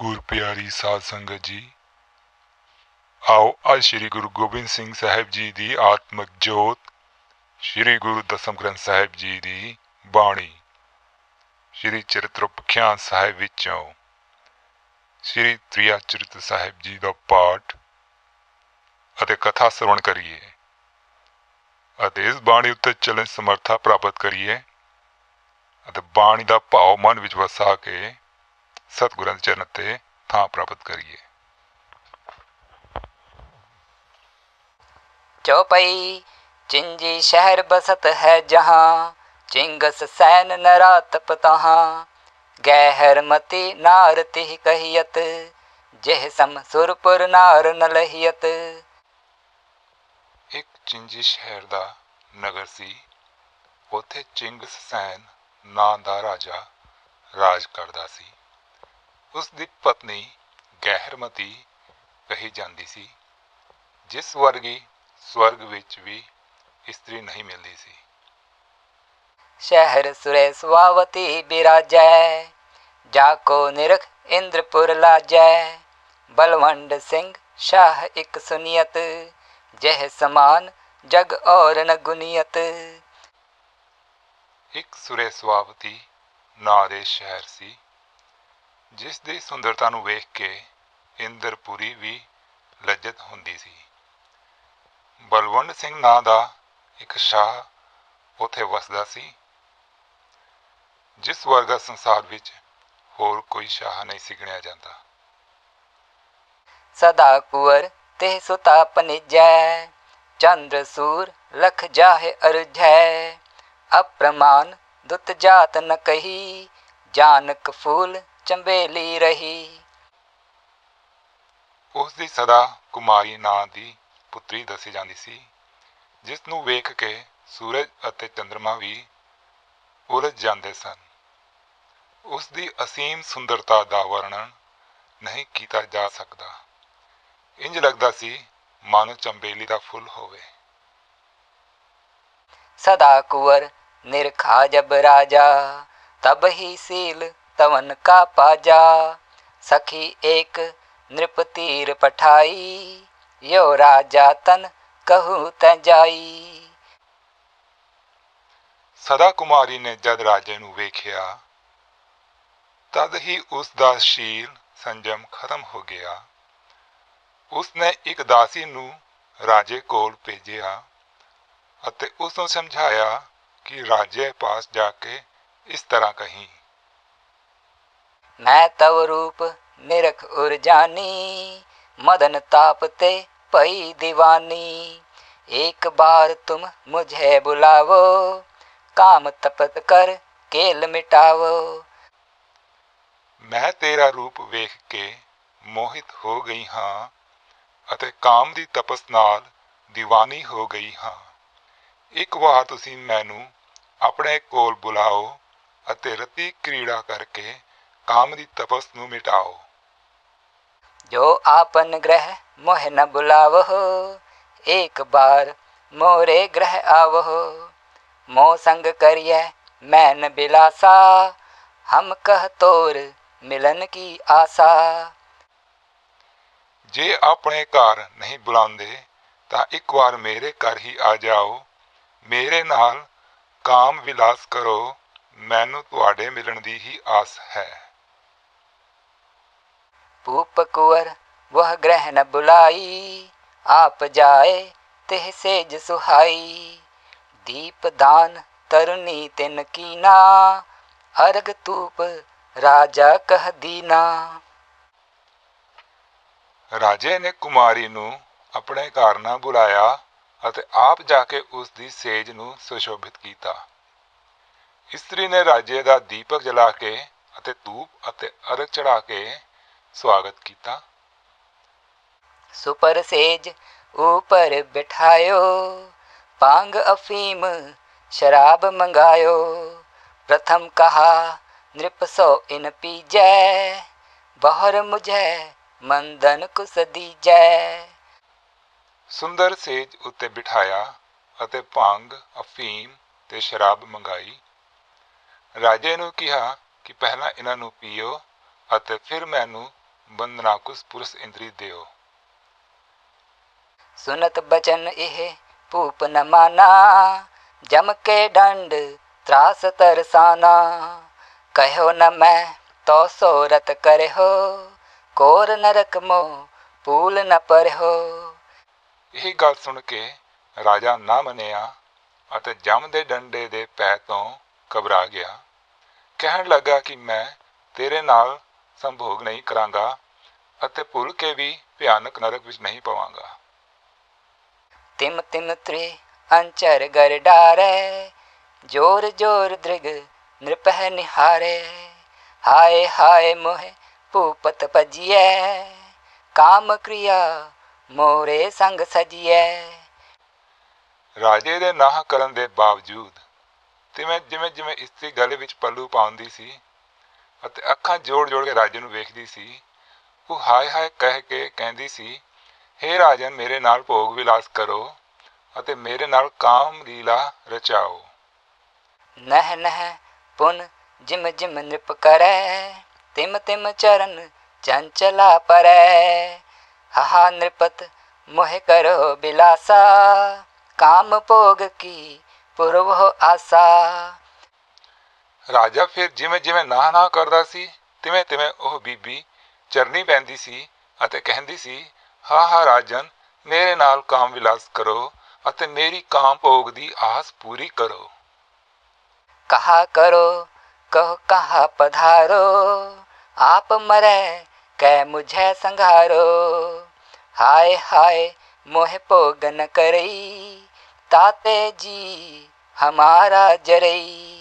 ਗੁਰ ਪਿਆਰੀ ਸਾਧ ਸੰਗਤ ਜੀ, ਆਓ ਅੱਜ ਸ੍ਰੀ ਗੁਰੂ ਗੋਬਿੰਦ ਸਿੰਘ ਸਾਹਿਬ ਜੀ ਦੀ ਆਤਮਿਕ ਜੋਤ, ਸ੍ਰੀ ਗੁਰੂ ਦਸਮ ਗ੍ਰੰਥ ਸਾਹਿਬ ਜੀ ਦੀ ਬਾਣੀ, ਸ੍ਰੀ ਚਰਿਤ੍ਰ ਸਾਹਿਬ ਵਿੱਚੋਂ, ਸ੍ਰੀ ਤ੍ਰਿਆ ਚਰਿਤ ਸਾਹਿਬ ਜੀ ਦਾ ਪਾਠ ਅਤੇ ਕਥਾ ਸਰਵਣ ਕਰੀਏ ਅਤੇ ਇਸ ਬਾਣੀ ਉੱਤੇ ਚੱਲਣ ਸਮਰੱਥਾ ਪ੍ਰਾਪਤ ਕਰੀਏ ਅਤੇ ਬਾਣੀ ਦਾ ਭਾਵ ਮਨ ਵਿੱਚ ਵਸਾ ਕੇ ਸਤਿਗੁਰਾਂ ਦੇ ਚਰਨ ਤੇ ਥਾਂ ਪ੍ਰਾਪਤ ਕਰੀਏ चौपई चिंजी शहर बसत है जहाँ चिंगस सैन नरातप तहाँ गैहर मति नार तिह कहियत जेह सम सुरपुर नार न लहियत ਇੱਕ ਚਿੰਜੀ ਸ਼ਹਿਰ ਦਾ ਨਗਰ ਸੀ ਉੱਥੇ ਚਿੰਗਸ ਸੈਨ ਨਾਂ ਦਾ ਰਾਜਾ ਰਾਜ ਕਰਦਾ ਸੀ ਉਸ ਦੀ ਪਤਨੀ ਗਹਿਰਮਤੀ ਕਹੀ ਜਾਂਦੀ ਸੀ ਜਿਸ ਵਰਗੀ ਸਵਰਗ ਵਿੱਚ ਵੀ ਇਸਤਰੀ ਨਹੀਂ ਮਿਲਦੀ ਸੀ। ਸ਼ਹਿਰ ਸੁਰੇਸ਼ ਵਾਵਤੀ ਬਿਰਾਜੈ ਜਾ ਕੋ ਨਿਰਖ ਇੰਦਰਪੁਰ ਲਾਜੈ। ਬਲਵੰਡ ਸਿੰਘ ਸ਼ਾਹ ਇੱਕ ਸੁਨੀਅਤ ਜਹ ਸਮਾਨ ਜਗ ਔਰ ਨ ਗੁਨੀਅਤ। ਇੱਕ ਸੁਰੇਸ਼ ਵਾਵਤੀ ਨਾਰੇ ਸ਼ਹਿਰ ਸੀ। ਜਿਸ ਦੀ ਸੁੰਦਰਤਾ ਨੂੰ ਵੇਖ ਕੇ ਇੰਦਰਪੁਰੀ ਵੀ ਲੱਜਤ ਹੁੰਦੀ ਸੀ। ਬਲਵੰਡ ਸਿੰਘ ਨਾਂ ਦਾ ਇੱਕ ਸ਼ਾਹ ਉਥੇ ਵਸਦਾ ਸੀ, ਜਿਸ ਵਰਗਾ ਸੰਸਾਰ ਵਿੱਚ ਹੋਰ ਕੋਈ ਸ਼ਾਹ ਨਹੀਂ ਸਿਗਣਿਆ ਜਾਂਦਾ। ਸਦਾ ਕੁਵਰ ਤੇ ਸੁਤਾ ਪਨਿਜੈ ਚੰਦਰ ਸੂਰ ਲਖ ਜਾਹੇ ਅਰਝੈ। ਅਪ੍ਰਮਾਨ ਦੁਤ ਜਾਤ ਨ ਕਹੀ, ਜਾਨਕ ਫੂਲ ਚੰਬੇਲੀ ਰਹੀ। ਉਸ ਦੀ ਸਦਾ ਕੁਮਾਰੀ ਨਾਂ ਦੀ ਪੁੱਤਰੀ ਦੱਸੀ ਜਾਂਦੀ ਸੀ ਜਿਸ ਨੂੰ ਵੇਖ ਕੇ ਸੂਰਜ ਅਤੇ ਚੰ드ਰਮਾ ਵੀ ਉਲਝ ਜਾਂਦੇ ਸਨ। ਉਸ ਦੀ ਅਸੀਮ ਸੁੰਦਰਤਾ ਦਾ ਵਰਣਨ ਨਹੀਂ ਕੀਤਾ ਜਾ ਸਕਦਾ। ਇੰਜ ਲੱਗਦਾ ਸੀ ਮਾਨੋ ਚੰਬੇਲੀ ਦਾ ਫੁੱਲ ਹੋਵੇ। ਸਦਾ ਕੁਵਰ ਨਿਰਖਾ ਜਬ ਰਾਜਾ ਤਬ ਹੀ ਸੀਲ तवन का पाजा सखी एक नृप तीर पठाई यो राजा तन कहू त जाई ਸਦਾ ਕੁਮਾਰੀ ਨੇ ਜਦ ਰਾਜੇ ਨੂੰ ਵੇਖਿਆ ਤਦ ਹੀ ਉਸ ਦਾ ਸ਼ੀਲ ਸੰਜਮ ਖਤਮ ਹੋ ਗਿਆ ਉਸ ਨੇ ਇੱਕ ਦਾਸੀ ਨੂੰ ਰਾਜੇ ਕੋਲ ਭੇਜਿਆ ਅਤੇ ਉਸ ਨੂੰ ਸਮਝਾਇਆ ਕਿ ਰਾਜੇ ਪਾਸ ਜਾ ਕੇ ਇਸ ਤਰ੍ਹਾਂ ਕਹੀਂ ਮੈਂ ਤਵ ਰੂਪ ਨਿਰਖ ਉਰ ਜਾਨੀ, ਮਦਨ ਤਾਪ ਤੇ ਭਈ एक बार तुम मुझे बुलावो काम तपत कर केल मिटावो ਮੈਂ ਤੇਰਾ ਰੂਪ ਵੇਖ ਕੇ ਮੋਹਿਤ ਹੋ ਗਈ ਹਾਂ ਅਤੇ ਕਾਮ ਦੀ ਤਪਸ ਨਾਲ دیਵਾਨੀ ਹੋ ਗਈ ਹਾਂ। ਇੱਕ ਵਾਰ ਤੁਸੀਂ ਮੈਨੂੰ ਆਪਣੇ ਕੋਲ ਬੁਲਾਓ ਅਤੇ ਰਤੀ ਕ੍ਰੀੜਾ ਕਰਕੇ ਕਾਮ ਦੀ ਤਪਸ ਨੂੰ ਮਿਟਾਓ ਜੋ ਆਪਨ ਗ੍ਰਹਿ ਮੋਹ ਨ ਬੁਲਾਵੋ ਇੱਕ ਬਾਰ ਮੋਰੇ ਗ੍ਰਹਿ ਆਵੋ ਮੋ ਸੰਗ ਕਰਿਐ ਮੈਂ ਨ ਬਿਲਾਸਾ ਹਮ ਕਹ ਤੋਰ ਮਿਲਨ ਕੀ ਆਸਾ ਜੇ ਆਪਣੇ ਘਰ ਨਹੀਂ ਬੁਲਾਉਂਦੇ ਤਾਂ ਇੱਕ ਵਾਰ ਮੇਰੇ ਘਰ ਹੀ ਆ ਜਾਓ ਮੇਰੇ ਨਾਲ ਕਾਮ ਵਿਲਾਸ ਕਰੋ ਮੈਨੂੰ ਤੁਹਾਡੇ ਮਿਲਣ ਦੀ ਹੀ ਆਸ ਹੈ भूप कुंवर वह ग्रह न बुलाई आप जाए तेह सेज सुहाई दीप दान तरुणी तिन कीना अर्घ तूप राजा कह दीना ਰਾਜੇ ਨੇ ਕੁਮਾਰੀ ਨੂੰ ਆਪਣੇ ਘਰ ਨਾ ਬੁਲਾਇਆ ਅਤੇ ਆਪ ਜਾ ਕੇ ਉਸ ਦੀ ਸੇਜ ਨੂੰ ਸੁਸ਼ੋਭਿਤ ਕੀਤਾ ਇਸਤਰੀ ਨੇ ਰਾਜੇ ਦਾ ਦੀਪਕ ਜਲਾ ਕੇ ਅਤੇ ਧੂਪ ਅਤੇ ਅਰਗ ਚੜਾ ਕੇ ਸਵਾਗਤ ਕੀਤਾ सुपर सेज ऊपर बिठायो पांग अफीम शराब मंगायो प्रथम कहा नृप सो इन पीजै बहर मुझे मंदन कुस दीजै ਸੁੰਦਰ ਸੇਜ ਉੱਤੇ ਬਿਠਾਇਆ ਅਤੇ ਭੰਗ ਅਫੀਮ ਤੇ ਸ਼ਰਾਬ ਮੰਗਾਈ ਰਾਜੇ ਨੂੰ ਕਿਹਾ ਕਿ ਪਹਿਲਾਂ ਇਹਨਾਂ ਨੂੰ ਪੀਓ ਅਤੇ ਫਿਰ ਮੈਨੂੰ ਬੰਦਨਾਕੁਸ ਪੁਰਸ ਇੰਦਰੀ ਦਿਓ। ਸੁਨਤ ਬਚਨ ਇਹ ਭੂਪ ਨ ਜਮ ਕੇ ਡੰਡ ਤਰਾਸ ਤਰਸਾਨਾ। ਕਹਿਓ ਨ ਮੈਂ ਤੋ ਸੋਰਤ ਕਰਹੋ ਕੋਰ ਨਰਕ ਮੋ ਪੂਲ ਨ ਪਰਹੋ ਇਹ ਗੱਲ ਸੁਣ ਕੇ ਰਾਜਾ ਨਾ ਮੰਨਿਆ ਅਤੇ ਜਮ ਦੇ ਡੰਡੇ ਦੇ ਪੈ ਤੋਂ ਘਬਰਾ ਗਿਆ। ਕਹਿਣ ਲੱਗਾ ਕਿ ਮੈਂ ਤੇਰੇ ਨਾਲ ਸੰਭੋਗ ਨਹੀਂ ਕਰਾਂਗਾ ਅਤੇ ਭੁੱਲ ਕੇ ਵੀ ਭਿਆਨਕ ਨਰਕ ਵਿਚ ਨਹੀਂ ਪਵਾਂਗਾ। ਤਿਮ ਤਿਮ ਤ੍ਰੇ ਅੰਚਰ ਗਰ ਡਾਰੇ ਜੋਰ ਜੋਰ ਦ੍ਰਿਗ ਨਿਰਪਹਿ ਨਿਹਾਰੇ। ਹਾਏ ਹਾਏ ਮੋਹਿ ਭੂਪਤ ਭਜੀਐ ਕਾਮ ਕ੍ਰਿਆ ਮੋਰੇ ਸੰਗ ਸਜੀਐ। ਰਾਜੇ ਦੇ ਨਾਹ ਕਰਨ ਦੇ ਬਾਵਜੂਦ ਤਿਵੇਂ ਜਿਵੇਂ ਜਿਵੇਂ ਇਸਤਰੀ ਗਲੇ ਵਿਚ ਪੱਲੂ ਪਾਉਂਦੀ ਸੀ ਅਤੇ ਅੱਖਾਂ ਜੋੜ-ਜੋੜ ਕੇ ਰਾਜੇ ਨੂੰ ਵੇਖਦੀ ਸੀ। ਉਹ ਹਾਏ ਹਾਏ ਕਹਿ ਕੇ ਕਹਿੰਦੀ ਸੀ हे ਰਾਜਨ, ਮੇਰੇ ਨਾਲ ਭੋਗ ਵਿਲਾਸ ਕਰੋ ਅਤੇ ਮੇਰੇ ਨਾਲ ਕਾਮ ਲੀਲਾ ਰਚਾਓ। ਨਹ ਨਹ ਪੁਨ ਜਿਮ ਜਿਮ ਨਿਪ ਕਰੈ, ਤਿਮ ਤਿਮ ਚਰਨ ਚੰਚਲਾ ਪਰੈ। ਹਹਾ ਨਿਰਪਤ ਮੋਹ ਕਰੋ ਬਿਲਾਸਾ, ਕਾਮ ਭੋਗ ਕੀ ਪੁਰਵ ਆਸਾ। ਰਾਜਾ ਫਿਰ ਜਿਵੇਂ ਜਿਵੇਂ ਨਾ ਨਾ ਕਰਦਾ ਸੀ, ਤਿਵੇਂ ਤਿਵੇਂ ਉਹ ਬੀਬੀ ਚਰਨੀ ਪੈਂਦੀ ਸੀ ਅਤੇ ਕਹਿੰਦੀ ਸੀ, ਹਾ ਹਾ ਰਾਜਨ, ਮੇਰੇ ਨਾਲ ਕਾਮ ਵਿਲਾਸ ਕਰੋ ਅਤੇ ਮੇਰੀ ਕਾਮ ਭੋਗ ਦੀ ਆਸ ਪੂਰੀ ਕਰੋ। ਕਹਾ ਕਰੋ, ਕਹ ਕਹਾ ਪਧਾਰੋ, ਆਪ ਮਰੇ ਕੈ ਮੁਝੇ ਸੰਘਾਰੋ। ਹਾਏ ਹਾਏ, ਮੋਹ ਭੋਗਨ ਕਰਈ, ਤਾਤੇ ਜੀ ਹਮਾਰਾ ਜਰਈ।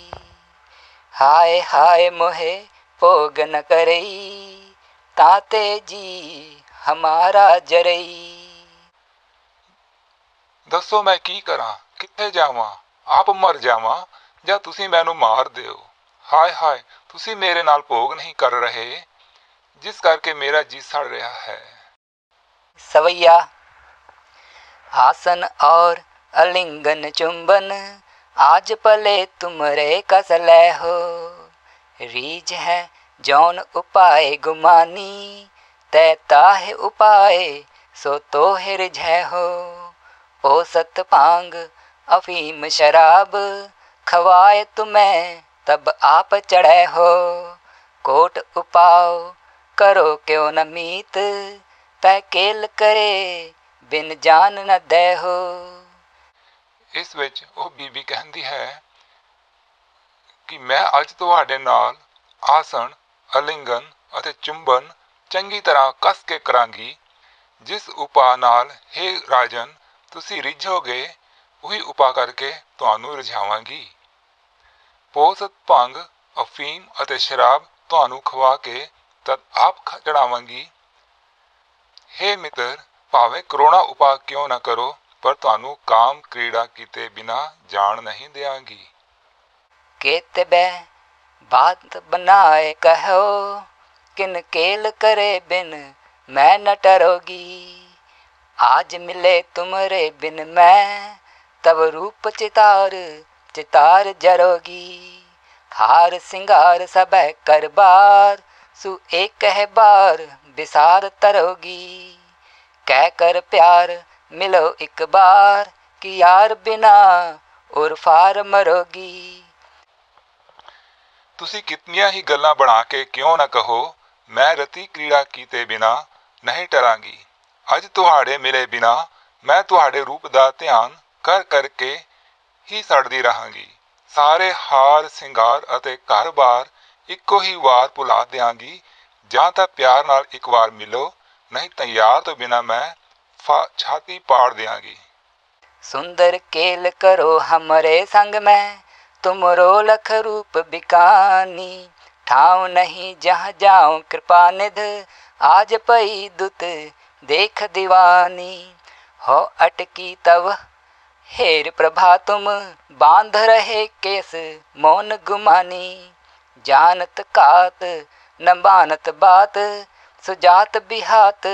ਹਾਏ ਹਾਏ ਮੋਹੇ ਭੋਗ ਨ ਕਰਈ ਤਾਤੇ ਜੀ ਹਮਾਰਾ ਜਰਈ। ਦੱਸੋ ਮੈਂ ਕੀ ਕਰਾਂ ਕਿੱਥੇ ਜਾਵਾਂ ਆਪ ਮਰ ਜਾਵਾਂ ਜਾਂ ਤੁਸੀਂ ਮੈਨੂੰ ਮਾਰ ਦਿਓ? ਹਾਏ ਹਾਏ ਤੁਸੀਂ ਮੇਰੇ ਨਾਲ ਭੋਗ ਨਹੀਂ ਕਰ ਰਹੇ ਜਿਸ ਕਰਕੇ ਮੇਰਾ ਜੀ ਸੜ ਰਿਹਾ ਹੈ। ਸਵਈਆ ਆਸਨ ਔਰ ਅਲਿੰਗਨ ਚੁੰਬਨ आज पले तुमरे कस लै हो रीज है जौन उपाय गुमानी तैता है उपाय सो तो हिरझै हो ओ सत भांग अफीम शराब खवाए तुम्हें तब आप चढ़े हो कोट उपाओ करो क्यों न मीत तै केल करे बिन जान न दे हो ਇਸ ਵਿੱਚ ਉਹ ਬੀਬੀ ਕਹਿੰਦੀ ਹੈ ਕਿ ਮੈਂ ਅੱਜ ਤੁਹਾਡੇ ਨਾਲ ਆਸਣ, ਅਲਿੰਗਨ ਅਤੇ ਚੁੰਬਨ ਚੰਗੀ ਤਰ੍ਹਾਂ ਕੱਸ ਕੇ ਕਰਾਂਗੀ। ਜਿਸ ਉਪਾਅ ਨਾਲ हे ਰਾਜਨ, ਤੁਸੀਂ ਰਿਝੋਗੇ, ਉਹੀ ਉਪਾਅ ਕਰਕੇ ਤੁਹਾਨੂੰ ਰਿਝਾਵਾਂਗੀ। ਪੋਸਤ ਭੰਗ, ਅਫੀਮ ਅਤੇ ਸ਼ਰਾਬ ਤੁਹਾਨੂੰ ਖਵਾ ਕੇ ਤਦ ਆਪ ਚੜਾਵਾਂਗੀ। हे ਮਿੱਤਰ, ਭਾਵੇਂ ਕਰੋਨਾ ਉਪਾਅ ਕਿਉਂ ਨਾ ਕਰੋ ਪਰ ਤੁਹਾਨੂੰ ਕਾਮ ਕ੍ਰੀੜਾ ਕੀਤੇ ਬਿਨਾ ਜਾਣ ਨਹੀਂ ਦਿਆਂਗੀ केतबे बात बनाए कहो किन केल करे बिन मैं न टरोगी आज मिले तुमरे बिन मैं तब रूप चितार चितार जरोगी हार सिंगार सब कर बार सु एक है बार बिसार तरोगी कह कर प्यार मिलो एक बार कि यार बिना और फार मरोगी ਤੁਸੀਂ ਕਿਤਨੀਆਂ ਹੀ ਗੱਲਾਂ ਬਣਾ ਕੇ ਕਿਉਂ ਨਾ ਕਹੋ ਮੈਂ ਰਤੀ ਕ੍ਰੀੜਾ ਕੀਤੇ ਬਿਨਾ ਨਹੀਂ ਟਰਾਂਗੀ ਅੱਜ ਤੁਹਾਡੇ ਮਿਲੇ ਬਿਨਾ ਮੈਂ ਤੁਹਾਡੇ ਰੂਪ ਦਾ ਧਿਆਨ ਕਰ ਕਰਕੇ ਹੀ ਸੜਦੀ ਰਹਾਂਗੀ ਸਾਰੇ ਹਾਰ ਸਿੰਗਾਰ ਅਤੇ ਘਰ-ਬਾਰ ਇੱਕੋ ਹੀ ਵਾਰ ਭੁਲਾ ਦਿਆਂਗੀ ਜਾਂ ਤਾਂ ਪਿਆਰ ਨਾਲ ਇੱਕ ਵਾਰ ਮਿਲੋ ਨਹੀਂ ਤਾਂ ਯਾਰ ਤੋਂ ਬਿਨਾ ਮੈਂ छाती पाड़ देंगी। सुंदर केल करो हमरे संग में, तुम रो लख रूप बिकानी। ठाव नहीं जहाँ जाओ कृपा निध, आज पई दुत देख दीवानी। हो अटकी तब हेर प्रभा तुम, बाँध रहे केस मौन गुमानी। जानत कात, न बानत बात ਸੁਜਾਤ ਬਿਹਾਤ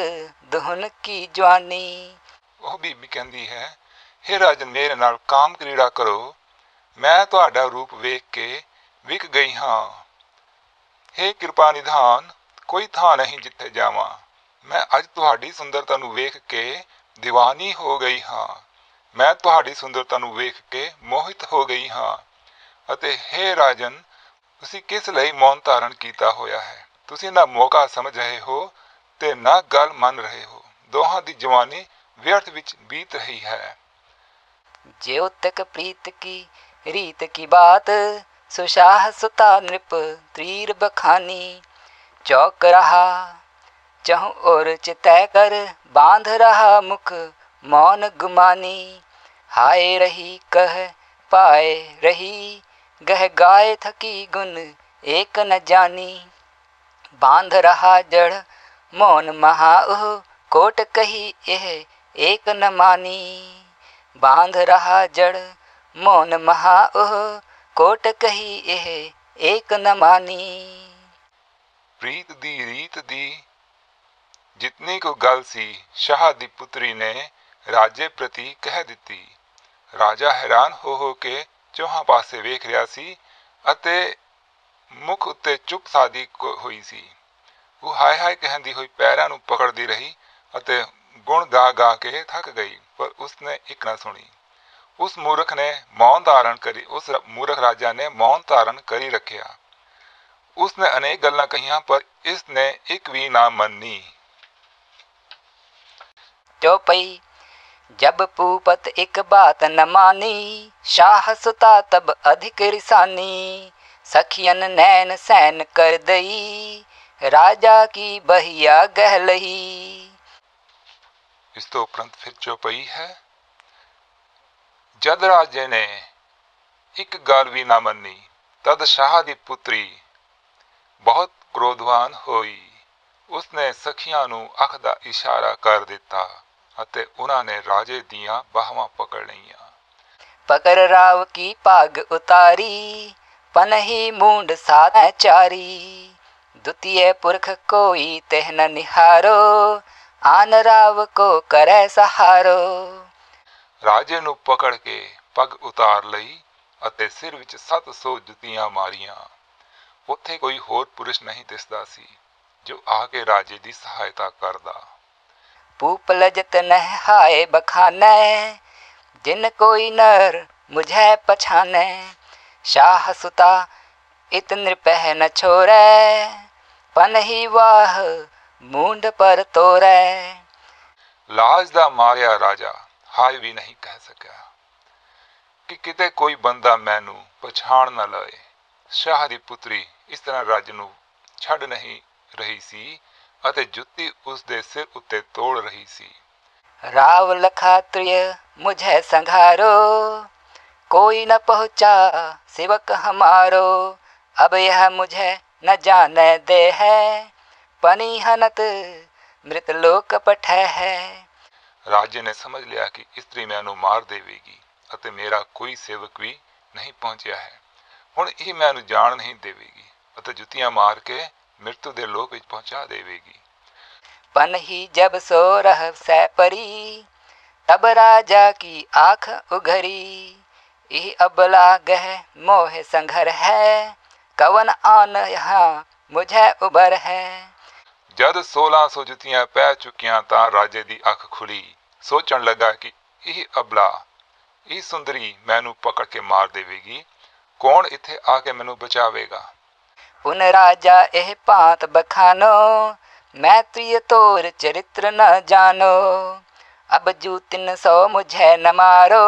ਦੁਹਨ ਕੀ ਜਵਾਨੀ। ਉਹ ਬੀਬੀ ਕਹਿੰਦੀ ਹੈ हे ਰਾਜਨ ਮੇਰੇ ਨਾਲ ਕਾਮ ਕ੍ਰੀੜਾ ਕਰੋ, ਮੈਂ ਤੁਹਾਡਾ ਰੂਪ ਵੇਖ ਕੇ ਵਿਕ ਗਈ ਹਾਂ। हे ਕਿਰਪਾ ਨਿਧਾਨ, ਕੋਈ ਥਾਂ ਨਹੀਂ ਜਿੱਥੇ ਜਾਵਾਂ। ਮੈਂ ਅੱਜ ਤੁਹਾਡੀ ਸੁੰਦਰਤਾ ਨੂੰ ਵੇਖ ਕੇ دیਵਾਨੀ ਹੋ ਗਈ ਹਾਂ। ਮੈਂ ਤੁਹਾਡੀ ਸੁੰਦਰਤਾ ਨੂੰ ਵੇਖ ਕੇ ਮੋਹਿਤ ਹੋ ਗਈ ਹਾਂ। ਅਤੇ हे ਰਾਜਨ, ਤੁਸੀਂ ਕਿਸ ਲਈ ਮੌਨ ਧਾਰਨ ਕੀਤਾ ਹੋਇਆ ਹੈ? ਤੁਸੀਂ ਨਾ ਮੌਕਾ ਸਮਝ ਰਹੇ ਹੋ ਤੇ ਨਾ ਗੱਲ ਮੰਨ ਰਹੇ ਹੋ ਦੋਹਾਂ ਦੀ ਜਵਾਨੀ ਵਿਅਰਥ ਵਿੱਚ ਬੀਤ ਰਹੀ ਹੈ ज्यो तक प्रीत की रीत की बात सुशाह सुता नृप त्रीर बखानी चौक रहा चहु और चितय कर बांध रहा मुख मौन गुमानी हाय रही कह पाए रही गह गाय थकी गुन एक न जानी बांध रहा जड़ मौन महा उह कोट कही यह एक न मानी बांध रहा जड़ मौन महा ओह कोट कही यह एक न मानी ਪ੍ਰੀਤ ਦੀ ਰੀਤ ਦੀ ਜਿਤਨੀ ਕੋ ਗੱਲ ਸੀ ਸ਼ਾਹ ਦੀ ਪੁੱਤਰੀ ਨੇ ਰਾਜੇ ਪ੍ਰਤੀ ਕਹਿ ਦਿੱਤੀ ਰਾਜਾ ਹੈਰਾਨ ਹੋ ਹੋ ਕੇ ਚੌਹਾਂ ਪਾਸੇ ਵੇਖ ਰਿਹਾ ਸੀ ਅਤੇ ਮੁਖ ਉਤੇ ਚੁੱਪ ਸਾਦੀ ਹੋਈ ਸੀ। ਉਹ ਹਾਏ ਹਾਏ ਕਹਿੰਦੀ ਹੋਈ ਪੈਰਾਂ ਨੂੰ ਪਕੜਦੀ ਰਹੀ ਅਤੇ ਗੁਣ ਗਾ ਗਾ ਕੇ ਥੱਕ ਗਈ, ਪਰ ਉਸਨੇ ਇੱਕ ਨਾ ਸੁਣੀ। ਉਸ ਮੂਰਖ ਨੇ ਮੌਨ ਧਾਰਨ ਕਰੀ, ਉਸ ਮੂਰਖ ਰਾਜਾ ਨੇ ਮੌਨ ਧਾਰਨ ਕਰੀ ਰੱਖਿਆ। ਉਸਨੇ ਅਨੇਕ ਗੱਲਾਂ ਕਹੀਆਂ, ਪਰ ਇਸ ਨੇ ਇੱਕ ਵੀ ਨਾ ਮੰਨੀ। ਚੋਪਈ ਜਬ ਪੂਪਤ ਇੱਕ ਬਾਤ ਨ ਮਾਨੀ ਸ਼ਾਹ ਤਬ ਅਧਿਕ ਰਿਸਾਨੀ। सखियन नैन सैन कर दई राजा की बहिया गह लही ਇਸ ਤੋਂ ਉਪਰੰਤ ਫਿਰ ਚੌਪਈ ਹੈ ਜਦ ਰਾਜੇ ਨੇ ਇੱਕ ਗੱਲ ਵੀ ਨਾ ਮੰਨੀ ਤਦ ਸ਼ਾਹ ਦੀ ਪੁੱਤਰੀ ਬਹੁਤ ਕ੍ਰੋਧਵਾਨ ਹੋਈ ਉਸਨੇ ਸਖੀਆਂ ਨੂੰ ਅੱਖ ਦਾ ਇਸ਼ਾਰਾ ਕਰ ਦਿੱਤਾ ਅਤੇ ਉਹਨਾਂ ਨੇ ਰਾਜੇ ਦੀਆਂ ਬਾਹਾਂ ਪਕੜ ਲਈਆਂ पकड़ राव की पाग उतारी पनही मूंड सात चारी द्वितीय पुरख कोई तेह न निहारो आन राव को करे सहारो ਰਾਜੇ ਨੂੰ ਪਕੜ ਕੇ ਪੱਗ ਉਤਾਰ ਲਈ ਅਤੇ ਸਿਰ ਵਿੱਚ 700 ਜੁੱਤੀਆਂ ਮਾਰੀਆਂ ਉੱਥੇ ਕੋਈ ਹੋਰ ਪੁਰਸ਼ ਨਹੀਂ ਦਿਸਦਾ ਸੀ ਜੋ ਆ ਕੇ ਰਾਜੇ ਦੀ ਸਹਾਇਤਾ ਕਰਦਾ पूप लजत नह हाय बखाने जिन कोई नर मुझे पछाने शाह सुता इत नृपह न छोरे पन ही वाह मूंड पर तोरे ਲਾਜ ਦਾ ਮਾਰਿਆ ਰਾਜਾ ਹਾਏ ਵੀ ਨਹੀਂ ਕਹਿ ਸਕਿਆ ਕਿ ਕਿਤੇ ਕੋਈ ਬੰਦਾ ਮੈਨੂੰ ਪਛਾਣ ਨਾ ਲਏ ਸ਼ਾਹ ਦੀ ਪੁੱਤਰੀ ਇਸ ਤਰ੍ਹਾਂ ਰਾਜ ਨੂੰ ਛੱਡ ਨਹੀਂ ਰਹੀ ਸੀ ਅਤੇ ਜੁੱਤੀ ਉਸ ਦੇ ਸਿਰ ਉੱਤੇ ਤੋੜ ਰਹੀ ਸੀ राव लखा त्रिय मुझे संघारो कोई न पहुँचा सेवक हमारो अब यह मुझे न जाने दे है पनी हनत मृत लोक पठ है ਰਾਜੇ ਨੇ ਸਮਝ ਲਿਆ ਕਿ ਇਸਤਰੀ ਮੈਨੂੰ ਮਾਰ ਦੇਵੇਗੀ ਅਤੇ ਮੇਰਾ ਕੋਈ ਸੇਵਕ ਵੀ ਨਹੀਂ ਪਹੁੰਚਿਆ ਹੈ ਹੁਣ ਇਹ ਮੈਨੂੰ ਜਾਣ ਨਹੀਂ ਦੇਵੇਗੀ ਅਤੇ ਜੁੱਤੀਆਂ ਮਾਰ ਕੇ ਮ੍ਰਿਤੂ ਦੇ ਲੋਕ ਵਿੱਚ ਪਹੁੰਚਾ ਦੇਵੇਗੀ पन ही जब सो रह सै परी तब राजा की आँख उघरी यह अबला गह मोह संघर है कवन आन यहाँ मुझे उबर है ਜਦ 1600 ਜੁੱਤੀਆਂ ਪੈ ਚੁੱਕੀਆਂ ਤਾਂ ਰਾਜੇ ਦੀ ਅੱਖ ਖੁੱਲੀ ਸੋਚਣ ਲੱਗਾ ਕਿ ਇਹ ਅਬਲਾ ਇਹ ਸੁੰਦਰੀ ਮੈਨੂੰ ਪਕੜ ਕੇ ਮਾਰ ਦੇਵੇਗੀ ਕੌਣ ਇੱਥੇ ਆ ਕੇ ਮੈਨੂੰ ਬਚਾਵੇਗਾ पुन राजा एह पात बखानो मैं प्रिय तोर चरित्र न जानो अब जू तिन सौ मुझे न मारो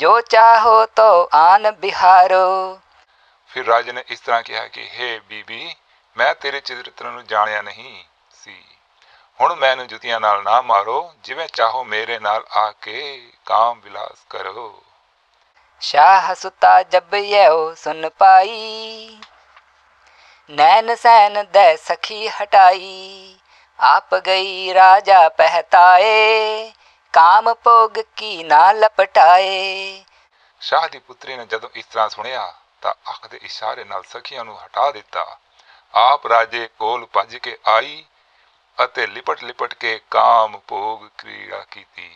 जो चाहो तो आन बिहारो ਫਿਰ ਰਾਜੇ ਨੇ ਇਸ ਤਰ੍ਹਾਂ ਕਿਹਾ ਕਿ ਹੇ ਬੀਬੀ ਮੈਂ ਤੇਰੇ ਚਰਿੱਤਰ ਨੂੰ ਜਾਣਿਆ ਨਹੀਂ ਸੀ ਹੁਣ ਮੈਨੂੰ ਜੁੱਤੀਆਂ ਨਾਲ ਨਾ ਮਾਰੋ ਜਿਵੇਂ ਚਾਹੋ ਮੇਰੇ ਨਾਲ ਆ ਕੇ ਕਾਮ ਵਿਲਾਸ ਕਰੋ शाह सुता जब यो सुन पाई नैन सैन दै सखी हटाई आप गई राजा पहताए ਕਾਮ ਭੋਗ ਕੀ ਨਾ ਲਪਟਾਏ। ਸ਼ਾਹ ਦੀ ਪੁੱਤਰੀ ਨੇ ਜਦੋਂ ਇਸ ਤਰ੍ਹਾਂ ਸੁਣਿਆ ਤਾਂ ਅੱਖ ਦੇ ਇਸ਼ਾਰੇ ਨਾਲ ਸਖੀਆਂ ਨੂੰ ਹਟਾ ਦਿੱਤਾ। ਆਪ ਰਾਜੇ ਕੋਲ ਭੱਜ ਕੇ ਆਈ ਅਤੇ ਲਿਪਟ ਲਿਪਟ ਕੇ ਕਾਮ ਭੋਗ ਕ੍ਰੀੜਾ ਕੀਤੀ।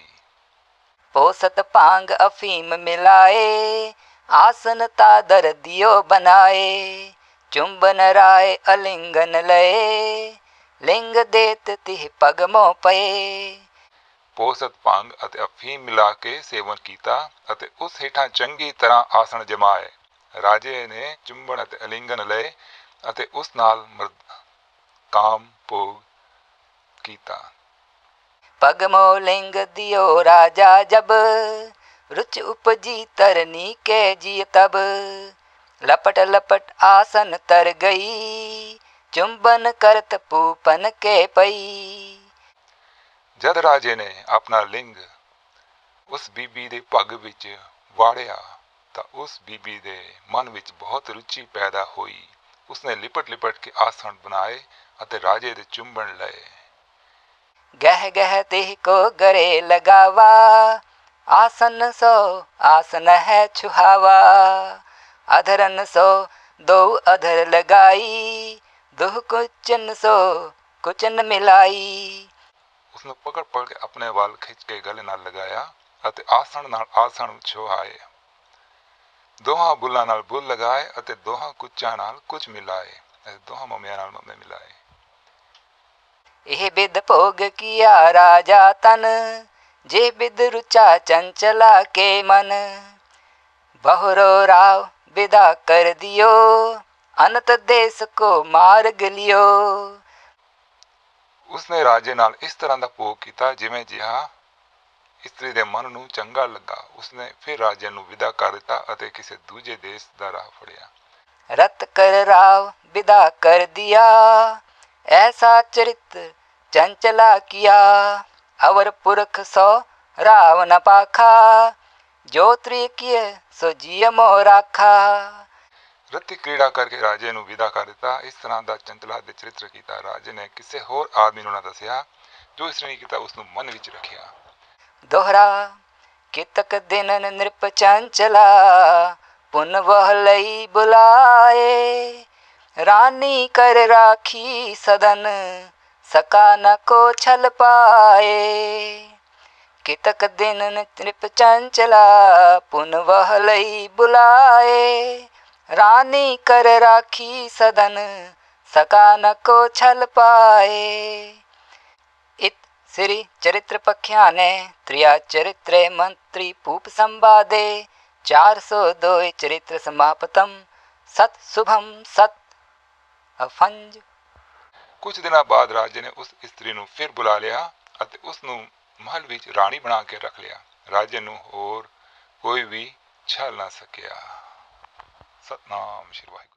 ਪੋਸਤ ਭਾਂਗ ਅਫੀਮ ਮਿਲਾਏ ਆਸਨ ਤਾ ਦਰ ਦਿਓ ਬਨਾਏ ਚੁੰਬਨ ਰਾਏ ਅਲਿੰਗਨ ਲਏ ਲਿੰਗ ਦੇਤ ਤਿਹ ਪਗਮੋ ਪਏ। ਪੋਸਤ ਭੰਗ ਅਤੇ ਅਫੀਮ ਮਿਲਾ ਕੇ ਸੇਵਨ ਕੀਤਾ ਅਤੇ ਉਸ ਹੇਠਾਂ ਚੰਗੀ ਤਰ੍ਹਾਂ ਆਸਣ ਜਮਾਏ ਰਾਜੇ ਨੇ ਚੁੰਬਨ ਅਤੇ ਅਲਿੰਗਨ ਲਏ ਅਤੇ ਉਸ ਨਾਲ ਮਰਦ ਕਾਮ ਭੋਗ ਕੀਤਾ ਪਗ ਮੋ ਲਿੰਗ ਦਿਓ ਰਾਜਾ ਜਬ रुच उपजी तरनी के जी तब लपट लपट आसन तर गई चुंबन करत पूपन के पई ਜਦ ਰਾਜੇ ਨੇ ਆਪਣਾ ਲਿੰਗ ਉਸ ਬੀਬੀ ਦੇ ਪੱਗ ਵਿੱਚ ਵਾੜਿਆ, ਤਾਂ ਉਸ ਬੀਬੀ ਦੇ ਮਨ ਵਿੱਚ ਬਹੁਤ ਰੁਚੀ ਪੈਦਾ ਹੋਈ। ਉਸਨੇ ਲਿਪਟ ਲਿਪਟ ਕੇ ਆਸਣ ਬਣਾਏ ਅਤੇ ਰਾਜੇ ਦੇ ਚੁੰਬਣ ਲਏ। ਗਹਿ ਗਹਿ ਤੇ ਕੋ ਗਰੇ ਲਗਾਵਾ, ਆਸਨ ਸੋ ਆਸਨ ਹੈ ਛੁਹਾਵਾ, ਅਧਰਨ ਸੋ ਦੋ ਅਧਰ ਲਗਾਈ ਦੋ ਕੁਚਨ ਸੋ ਕੁਚਨ ਮਿਲਾਈ। ਉਸ ਨੂੰ ਪਕੜ ਪੜ ਕੇ ਆਪਣੇ ਵਾਲ ਖਿੱਚ ਕੇ ਗਲੇ ਨਾਲ ਲਗਾਇਆ ਅਤੇ ਆਸਣ ਨਾਲ ਆਸਣ ਛੁਹਾਏ ਦੋਹਾਂ ਬੁੱਲਾਂ ਨਾਲ ਬੁੱਲ ਲਗਾਏ ਅਤੇ ਦੋਹਾਂ ਕੁੱਚਾਂ ਨਾਲ ਕੁਝ ਮਿਲਾਏ ਅਤੇ ਦੋਹਾਂ ਮਮਿਆਂ ਨਾਲ ਮਮੇ ਮਿਲਾਏ। ਇਹ ਬਿਦ ਭੋਗ ਕੀਆ ਰਾਜਾ ਤਨ, ਜੇ ਬਿਦ ਰੁਚਾ ਚੰਚਲਾ ਕੇ ਮਨ। ਬਹੁਰੋ ਰਾਵ ਵਿਦਾ ਕਰ ਦਿਓ, ਅਨੰਤ ਦੇਸ ਕੋ ਮਾਰਗ ਲਿਓ। ਉਸਨੇ ਰਾਜੇ ਨਾਲ ਇਸ ਤਰ੍ਹਾਂ ਦਾ ਭੋਗ ਕੀਤਾ ਜਿਵੇਂ ਜਿਹਾ ਇਸਤਰੀ ਦੇ ਮਨ ਨੂੰ ਚੰਗਾ ਲੱਗਾ। ਉਸਨੇ ਫਿਰ ਰਾਜੇ ਨੂੰ ਵਿਦਾ ਕਰ ਦਿੱਤਾ ਅਤੇ ਕਿਸੇ ਦੂਜੇ ਦੇਸ਼ ਦਾ ਰਾਹ ਫੜਿਆ। ਰਤ ਕਰ ਰਾਵ, ਵਿਦਾ ਕਰ ਦਿਆ। ਐਸਾ ਚਰਿਤ ਚੰਚਲਾ ਕੀਆ। ਅਵਰ ਪੁਰਖ ਸੋ ਰਾਵ ਪਾਖਾ। ਜੋ ਤ੍ਰਿਕੀਏ, ਸੋ ਜੀਅ ਮੋ ਰਾਖਾ। ਰਤੀ ਕ੍ਰੀੜਾ ਕਰਕੇ ਰਾਜੇ ਨੂੰ ਵਿਦਾ ਕਰ ਦਿੱਤਾ। ਇਸ ਤਰ੍ਹਾਂ ਦਾ ਚੰਤਲਾ ਦੇ ਚਰਿੱਤਰ ਕੀਤਾ। ਰਾਜੇ ਨੇ ਕਿਸੇ ਹੋਰ ਆਦਮੀ ਨੂੰ ਨਾ ਦੱਸਿਆ, ਜੋ ਇਸ ਨੇ ਕੀਤਾ ਉਸ ਨੂੰ ਮਨ ਵਿੱਚ ਰੱਖਿਆ। ਦੋਹਰਾ, ਕਿਤਕ ਦਿਨ ਨਿਰਪ ਚੰਚਲਾ, ਪੁਨ ਵਹ ਲਈ ਬੁਲਾਏ। ਰਾਨੀ ਕਰ ਰਾਖੀ ਸਦਨ, ਸਕਾ ਨ ਕੋ ਛਲ ਪਾਏ। ਕਿਤਕ ਦਿਨ ਨਿਰਪ ਚੰਚਲਾ, ਪੁਨ ਵਹ ਲਈ ਬੁਲਾਏ। रानी कर राखी सदन सका न को छल पाए इत श्री चरित्र पख्याने त्रिया चरित्रे मंत्री पूप संवादे चार सौ दो चरित्र समापतम सत शुभम सत अफंज ਕੁਝ ਦਿਨਾਂ ਬਾਅਦ ਰਾਜੇ ਨੇ ਉਸ ਇਸਤਰੀ ਨੂੰ ਫਿਰ ਬੁਲਾ ਲਿਆ ਅਤੇ ਉਸ ਨੂੰ ਮਹਲ ਵਿੱਚ ਰਾਣੀ ਬਣਾ ਕੇ ਰੱਖ ਲਿਆ ਰਾਜੇ ਨੂੰ ਹੋਰ ਕੋਈ ਵੀ ਛਲ ਨਾ ਸਕਿਆ صدنا مش الواحد